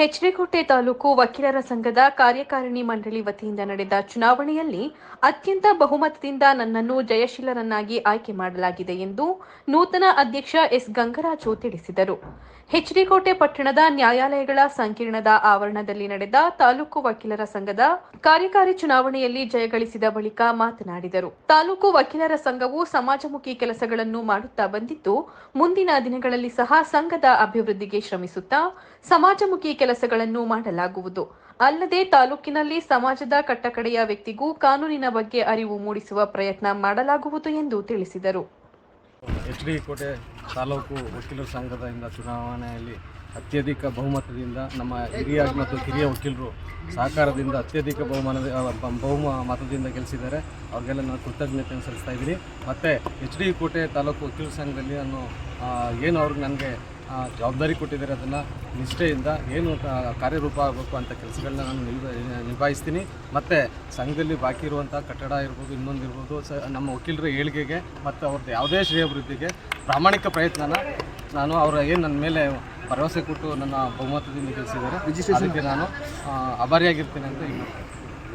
ಹೆಚ್ಡಿಕೋಟೆ ತಾಲೂಕು ವಕೀಲರ ಸಂಘದ ಕಾರ್ಯಕಾರಿಣಿ ಮಂಡಳಿ ವತಿಯಿಂದ ನಡೆದ ಚುನಾವಣೆಯಲ್ಲಿ ಅತ್ಯಂತ ಬಹುಮತದಿಂದ ನನ್ನನ್ನು ಜಯಶೀಲರನ್ನಾಗಿ ಆಯ್ಕೆ ಮಾಡಲಾಗಿದೆ ಎಂದು ನೂತನ ಅಧ್ಯಕ್ಷ ಎಸ್ ಗಂಗರಾಜು ತಿಳಿಸಿದರು. ಹೆಚ್ಡಿಕೋಟೆ ಪಟ್ಟಣದ ನ್ಯಾಯಾಲಯಗಳ ಸಂಕೀರ್ಣದ ಆವರಣದಲ್ಲಿ ನಡೆದ ತಾಲೂಕು ವಕೀಲರ ಸಂಘದ ಕಾರ್ಯಕಾರಿ ಚುನಾವಣೆಯಲ್ಲಿ ಜಯಗಳಿಸಿದ ಬಳಿಕ ಮಾತನಾಡಿದರು. ತಾಲೂಕು ವಕೀಲರ ಸಂಘವು ಸಮಾಜಮುಖಿ ಕೆಲಸಗಳನ್ನು ಮಾಡುತ್ತಾ ಬಂದಿದ್ದು, ಮುಂದಿನ ದಿನಗಳಲ್ಲಿ ಸಹ ಸಂಘದ ಅಭಿವೃದ್ಧಿಗೆ ಶ್ರಮಿಸುತ್ತಾ, ಸಮಾಜಮುಖಿ ಕೆಲಸಗಳನ್ನು ಮಾಡಲಾಗುವುದು. ಅಲ್ಲದೆ ತಾಲೂಕಿನಲ್ಲಿ ಸಮಾಜದ ಕಟ್ಟಕಡೆಯ ವ್ಯಕ್ತಿಗೂ ಕಾನೂನಿನ ಬಗ್ಗೆ ಅರಿವು ಮೂಡಿಸುವ ಪ್ರಯತ್ನ ಮಾಡಲಾಗುವುದು ಎಂದು ತಿಳಿಸಿದರು. ತಾಲೂಕು ವಕೀಲರ ಸಂಘದಿಂದ ಚುನಾವಣೆಯಲ್ಲಿ ಅತ್ಯಧಿಕ ಬಹುಮತದಿಂದ ನಮ್ಮ ಹಿರಿಯ ಮತ್ತು ಕಿರಿಯ ವಕೀಲರು ಸಹಕಾರದಿಂದ ಅತ್ಯಧಿಕ ಬಹುಮಾನದ ಬಹುಮ ಮತದಿಂದ ಗೆಲ್ಲಿಸಿದ್ದಾರೆ ಅವ್ರಿಗೆಲ್ಲ ನಾನು ಕೃತಜ್ಞತೆಯನ್ನು ಸಲ್ಲಿಸ್ತಾ ಇದ್ದೀನಿ. ಮತ್ತು ಎಚ್ ಡಿ ಕೋಟೆ ತಾಲೂಕು ವಕೀಲರ ಸಂಘದಲ್ಲಿ ನಾನು ಏನು ಅವ್ರಿಗೆ ನನಗೆ ಜವಾಬ್ದಾರಿ ಕೊಟ್ಟಿದ್ದಾರೆ ಅದನ್ನು ನಿಷ್ಠೆಯಿಂದ ಏನು ಕಾರ್ಯರೂಪ ಆಗಬೇಕು ಅಂತ ಕೆಲಸಗಳನ್ನ ನಾನು ನಿಭ, ನಿಭಾಯಿಸ್ತೀನಿ. ಮತ್ತು ಸಂಘದಲ್ಲಿ ಬಾಕಿ ಇರುವಂಥ ಕಟ್ಟಡ ಇರ್ಬೋದು, ಇನ್ನೊಂದು ಇರ್ಬೋದು, ಸ, ನಮ್ಮ ವಕೀಲರ ಏಳಿಗೆಗೆ ಮತ್ತು ಅವ್ರದ್ದು ಯಾವುದೇ ಶ್ರೇಯಾಭಿವೃದ್ಧಿಗೆ ಪ್ರಾಮಾಣಿಕ ಪ್ರಯತ್ನನ ನಾನು ಅವರ ಏನು ನನ್ನ ಮೇಲೆ ಭರವಸೆ ಕೊಟ್ಟು ನನ್ನ ಬಹುಮತದಿಂದ ಗೆಲ್ಲಿಸಿದ್ದಾರೆ. ಅದಕ್ಕೆ ನಾನು ಅಭಾರಿಯಾಗಿರ್ತೇನೆ ಆಭಾರಿಯಾಗಿರ್ತೀನಿ ಅಂತ ಈಗ